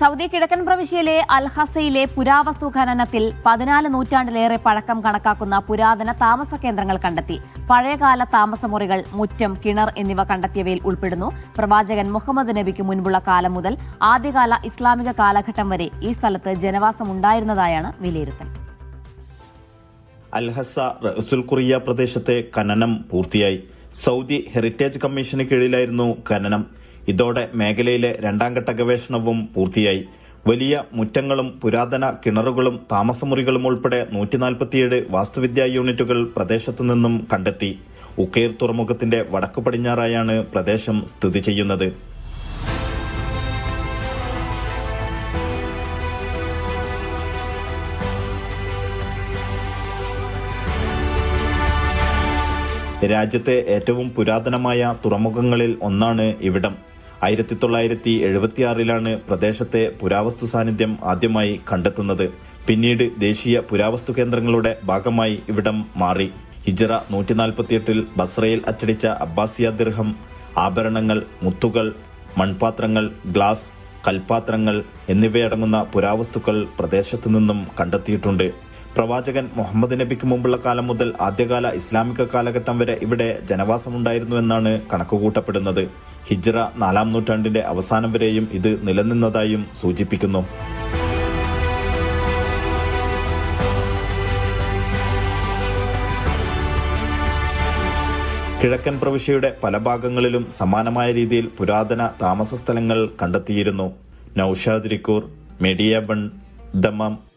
Saudi കിഴക്കൻ പ്രവിശ്യയിലെ അൽഹസയിലെ പുരാവസ്തു ഖനനത്തിൽ പതിനാല് നൂറ്റാണ്ടിലേറെ പഴക്കം കണക്കാക്കുന്ന പുരാതന താമസ കേന്ദ്രങ്ങൾ കണ്ടെത്തി. പഴയകാല താമസമുറികൾ മുറ്റം കിണർ എന്നിവ കണ്ടെത്തിയവയിൽ ഉൾപ്പെടുന്നു. പ്രവാചകൻ മുഹമ്മദ് നബിക്ക് മുൻപുള്ള കാലം മുതൽ ആദ്യകാല ഇസ്ലാമിക കാലഘട്ടം വരെ ഈ സ്ഥലത്ത് ജനവാസമുണ്ടായിരുന്നതായാണ് വിലയിരുത്തൽ. അൽഹസ റസുൽ കുറിയ പ്രദേശത്തെ ഖനനം പൂർത്തിയായി. സൗദി ഹെറിറ്റേജ് കമ്മീഷന് കീഴിലായിരുന്നു ഖനനം. ഇതോടെ മേഖലയിലെ രണ്ടാം ഘട്ട ഗവേഷണവും പൂർത്തിയായി. വലിയ മുറ്റങ്ങളും പുരാതന കിണറുകളും താമസമുറികളും ഉൾപ്പെടെ നൂറ്റിനാൽപ്പത്തിയേഴ് വാസ്തുവിദ്യാ യൂണിറ്റുകൾ പ്രദേശത്തു നിന്നും കണ്ടെത്തി. ഉക്കേർ തുറമുഖത്തിന്റെ വടക്കു പടിഞ്ഞാറായാണ് പ്രദേശം സ്ഥിതി ചെയ്യുന്നത്. രാജ്യത്തെ ഏറ്റവും പുരാതനമായ തുറമുഖങ്ങളിൽ ഒന്നാണ് ഇവിടം. ആയിരത്തി തൊള്ളായിരത്തി എഴുപത്തിയാറിലാണ് പ്രദേശത്തെ പുരാവസ്തു സാന്നിധ്യം ആദ്യമായി കണ്ടെത്തുന്നത്. പിന്നീട് ദേശീയ പുരാവസ്തു കേന്ദ്രങ്ങളുടെ ഭാഗമായി ഇവിടം മാറി. ഹിജറ നൂറ്റി നാൽപ്പത്തിയെട്ടിൽ ബസ്രയിൽ അച്ചടിച്ച അബ്ബാസിയ ദിർഹം ആഭരണങ്ങൾ മുത്തുകൾ മൺപാത്രങ്ങൾ ഗ്ലാസ് കൽപാത്രങ്ങൾ എന്നിവയടങ്ങുന്ന പുരാവസ്തുക്കൾ പ്രദേശത്തു നിന്നും കണ്ടെത്തിയിട്ടുണ്ട്. പ്രവാചകൻ മുഹമ്മദ് നബിക്ക് മുമ്പുള്ള കാലം മുതൽ ആദ്യകാല ഇസ്ലാമിക കാലഘട്ടം വരെ ഇവിടെ ജനവാസമുണ്ടായിരുന്നുവെന്നാണ് കണക്കുകൂട്ടപ്പെടുന്നത്. ഹിജ്റ നാലാം നൂറ്റാണ്ടിന്റെ അവസാനം വരെയും ഇത് നിലനിന്നതായും സൂചിപ്പിക്കുന്നു. കിഴക്കൻ പ്രവിശ്യയുടെ പല ഭാഗങ്ങളിലും സമാനമായ രീതിയിൽ പുരാതന താമസ സ്ഥലങ്ങൾ കണ്ടെത്തിയിരുന്നു. നൌഷാദ് റിക്കൂർ മെഡിയബൺ ദമാം